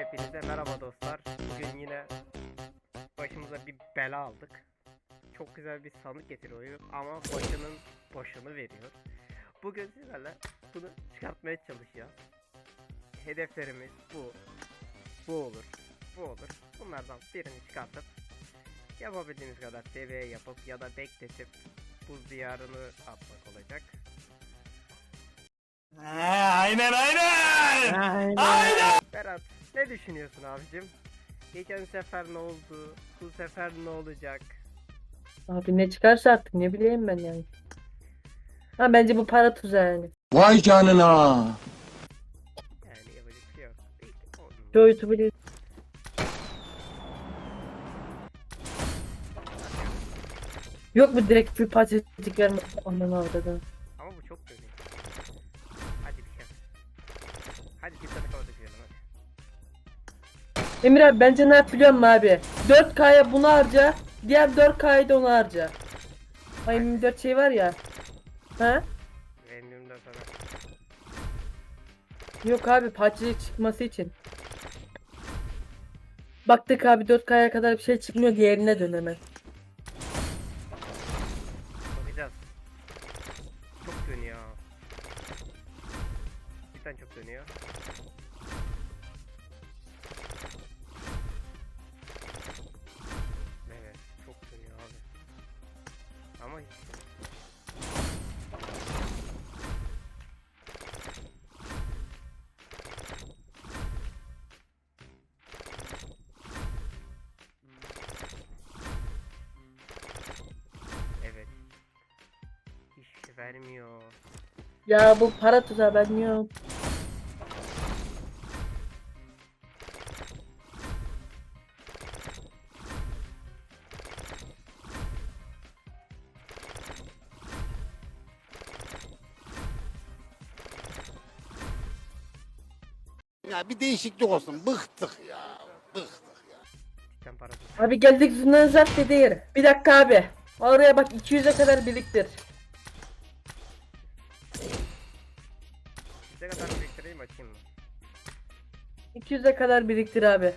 Hepinize merhaba dostlar. Bugün yine başımıza bir bela aldık. Çok güzel bir sandık getiriyor ama başının boşunu veriyor. Bugün sizlerle bunu çıkartmaya çalışacağız. Hedeflerimiz bu. Bu olur. Bu olur. Bunlardan birini çıkartıp yapabildiğimiz kadar seviye yapıp ya da bekletip buz diyarını atmak olacak. aynen aynen. Berat ne düşünüyorsun abicim? Geçen sefer ne oldu? Bu sefer ne olacak? Abi ne çıkarsa artık ne bileyim ben yani. Ha bence bu para tuzağı yani. Vay canına. Yani yapacak bir şey yok. Çoğu YouTuber Yok mu direkt full patriotik vermek anlamı orada. Ama Emir abi bence ne yap biliyor musun abi? 4K'ya bunu harca. Diğer 4K'yı da ona harca. Ay 24 şey var ya. Ha? Random sonra. Yok abi patriotik çıkması için. Baktık abi 4K'ya kadar bir şey çıkmıyor diğerine dön hemen. Hiç Evet. Hiç vermiyor. Ya bu para tuzağı ben yok. Ya bir değişiklik olsun. Bıktık ya. Bıktık. Parası. Abi geldik zundan zart dedi yere. Bir dakika abi. Oraya bak 200'e kadar biriktir. Size kadar biriktireyim açayım mı? 200'e kadar biriktir abi.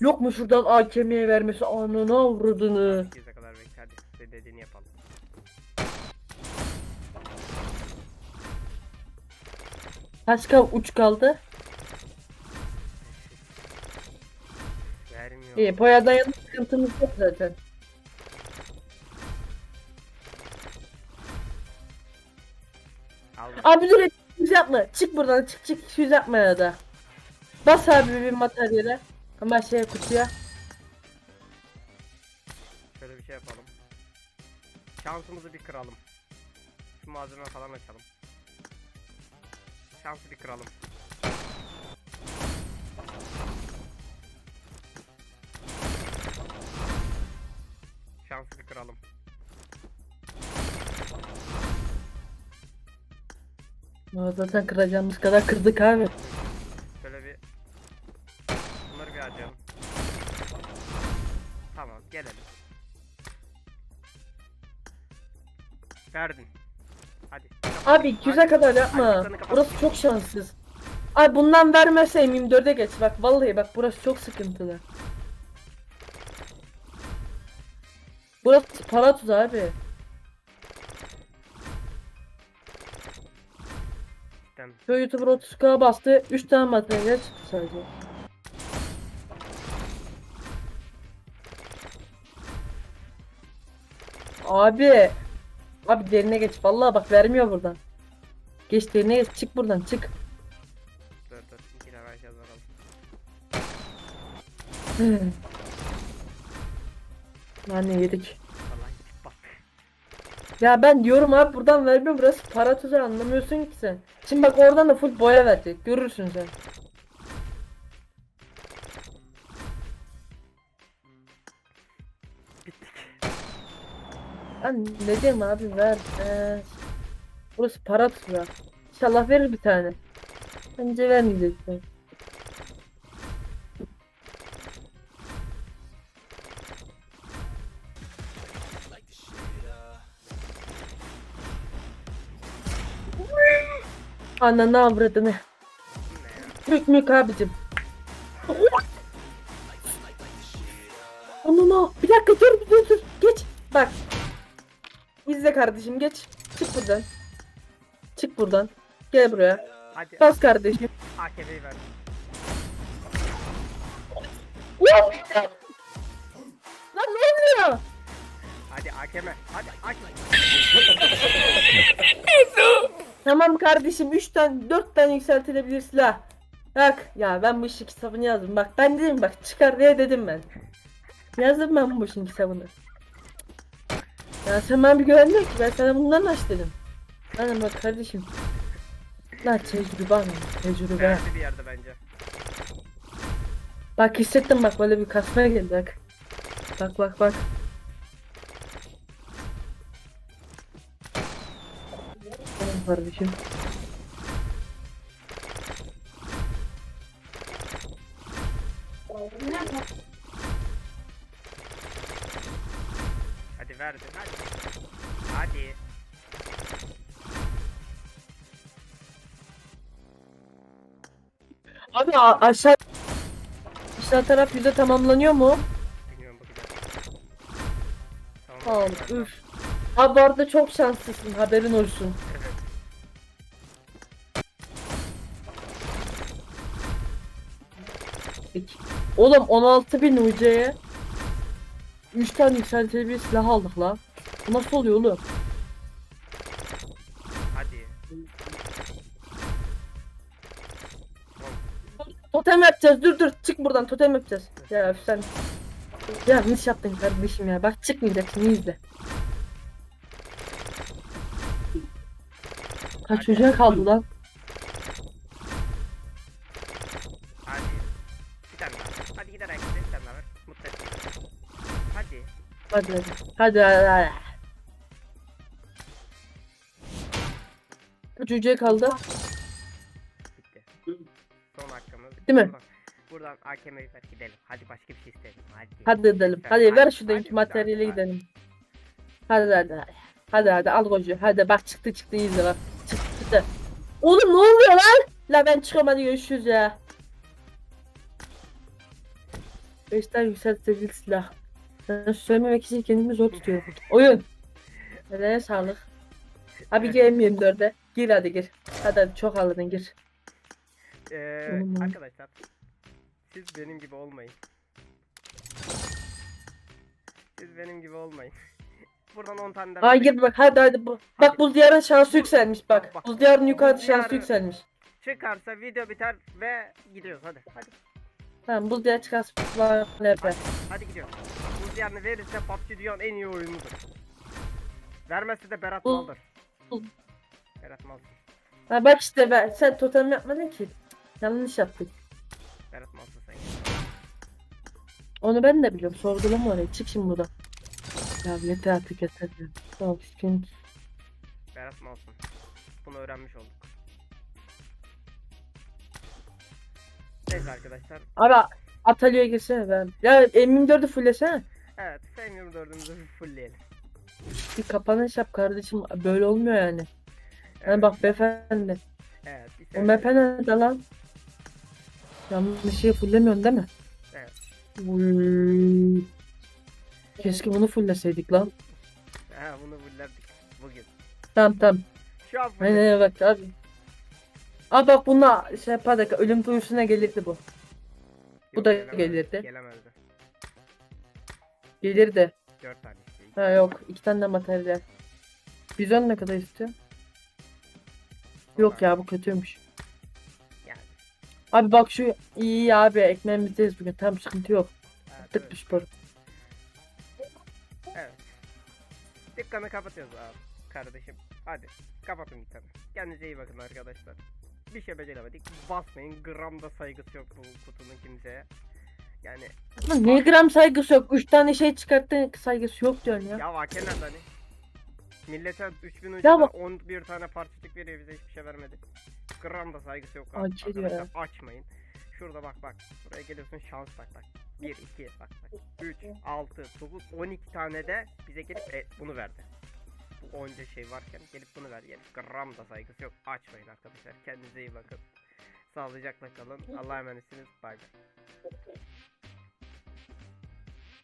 Yok mu şuradan AKM'ye vermesi ananı avradını. Size kadar bekle hadi dediğini yapalım. Kaç kal uç kaldı. Vermiyor. İyi boyadan yana sıkıntımız yok zaten. Al. Abi dur 200 yapma. Çık buradan çık çık 200 yapma ya da. Bas abi bir materyale. Ama şeye kutuya. Şöyle bir şey yapalım. Şansımızı bir kıralım. Şu malzeme falan açalım. Şansı bir kıralım. Şansı bir kıralım. Aa, zaten kıracağımız kadar kırdık abi. Şöyle bir bunları bir harcayalım. Tamam gelelim. Verdin. Hadi. Abi 200'e kadar yapma. Burası çok şanssız. Abi bundan vermezse M24'e geç bak vallahi bak burası çok sıkıntılı. Burası para tuzağı abi. Şu YouTuber 30k bastı 3 tane materyal çıktı sadece. Abi. Abi derine geç. Vallahi bak vermiyor buradan. Geç derine geç. Çık buradan çık. dur dur. İki vereceğiz bakalım. Yani yedik. Vallahi hiç bak. Ya ben diyorum abi buradan vermiyor. Burası para tuzağı anlamıyorsun ki sen. Şimdi bak oradan da full boya verecek. Görürsün sen. Ben ne diyeyim abi ver. ver. Burası para tuzağı. İnşallah verir bir tane. Bence vermeyecek. Ananı avradını. Türk mük abicim. Kardeşim geç. Çık buradan. Çık buradan. Gel buraya. Hadi Bas kardeşim. AKB'yi ver. Lan ne oluyor? Hadi AKM. Hadi AKM. Tamam kardeşim 3 tane 4 tane yükseltilebilir silah. Bak ya ben bu işin kitabını yazdım. Bak ben dedim bak çıkar diye dedim ben. Yazdım ben bu işin kitabını. Ya sen bana bir güvenmiyor ki ben sana bundan aç dedim. Lan bak kardeşim. Lan tecrübe anne tecrübe. Verdi bir yerde bence. Bak hissettim bak böyle bir kasmaya geldi bak. Bak bak bak. Tamam kardeşim. Hadi verdi. Hadi. Hadi. Abi a- aşağı aşağı taraf yüzde tamamlanıyor mu? Bilmiyorum bakacağız. Tamam galiba. üf. Abi bu arada çok şanslısın haberin olsun. Evet. Peki. Oğlum 16.000 UC'ye 3 tane yükseltilebilir silah aldık lan. Bu nasıl oluyor oğlum? Hadi. Totem yapacağız dur dur çık buradan totem yapacağız. Ya sen yanlış yaptın kardeşim ya bak çıkmayacaksın izle. Kaç çocuğa kaldı lan? Hadi. Hadi hadi. Hadi hadi hadi. Çocuğa kaldı? Bitti. Son hakkımız. Bitti mi? Buradan, ver gidelim. Hadi başka bir şey isteyelim. Hadi. Hadi edelim. Lütfen, Hadi ver hadi, şuradaki hadi, materyale hadi. gidelim. Hadi hadi hadi. Hadi hadi al kocu. Hadi bak çıktı çıktı izle bak. Çıktı çıktı. Oğlum ne oluyor lan? La ben çıkıyorum hadi görüşürüz ya. Beşten yükseltebilir silah. Ben söylememek için kendimi zor tutuyorum. Oyun. Nereye sağlık. Abi gelmeyeyim dörde. Gir hadi gir. Hadi hadi çok alırdın gir. Ee, arkadaşlar. Siz benim gibi olmayın. Siz benim gibi olmayın. Buradan 10 tane daha. Ay gir bak hadi hadi. bu- Bak buz diyarın şansı yükselmiş bak. Buz diyarın yukarıda Buz şansı diyarı- yükselmiş. Çıkarsa video biter ve gidiyoruz hadi. Hadi. Tamam buz diyar çıkarsın. Yapar. Hadi gidiyoruz. Diyarını verirse PUBG dünyanın en iyi oyunudur. Vermezse de Berat Buz- maldır. Berat malsın. Ha bak işte ben sen totem yapmadın ki. Yanlış yaptık. Berat malsın sen. Onu ben de biliyorum. Sorgulama orayı. Çık şimdi buradan. Ya yeter artık yeter. Tamam şimdi. Berat malsın. Bunu öğrenmiş olduk. Neyse arkadaşlar. Ara atölyeye girsene ben. Ya M24'ü fullesene. Evet. 24'ümüzü bir fullleyelim. Bir kapanış yap kardeşim. Böyle olmuyor yani. Yani Evet, bak beyefendi. Evet. bir O saniye. mepe nerede lan? Yanlış şey fullemiyorsun değil mi? Evet. Uy. Keşke bunu fulleseydik lan. Ha bunu fullerdik bugün. Tamam tamam. Şu an fulledik. Aynen bak abi. Aa bak bununla şey yapardık. Ölüm duyusuna gelirdi bu. bu Yok, da gelemezdi, gelirdi. Gelemezdi. Gelirdi. 4 tane işte. Ha yok. iki tane de materyal. Bizon ne kadar istiyor? Yok ya bu kötüymüş. Yani. Abi bak şu iyi abi ekmeğimi biteriz bugün. Tam sıkıntı yok. Evet, Tık evet. spor. evet. Dükkanı kapatıyoruz abi kardeşim. Hadi kapatın dükkanı. Kendinize iyi bakın arkadaşlar. Bir şey beceremedik. Basmayın. Gram da saygısı yok bu kutunun kimseye. Yani Lan ne gram saygısı yok. Üç tane şey çıkarttın saygısı yok diyorsun ya. ya vake nerede hani? Millete 3000 Ya ucuna bak- 11 tane parçacık veriyor bize hiçbir şey vermedi. Gram da saygısı yok arkadaşlar. Açmayın. Şurada bak bak. Buraya geliyorsun şans bak bak. 1 2 bak bak. 3 6 9 12 tane de bize gelip e, bunu verdi. Bu onca şey varken gelip bunu ver yani. Gram da saygısı yok. Açmayın arkadaşlar. Kendinize iyi bakın. Sağlıcakla kalın. Allah'a emanetsiniz. Bay bay.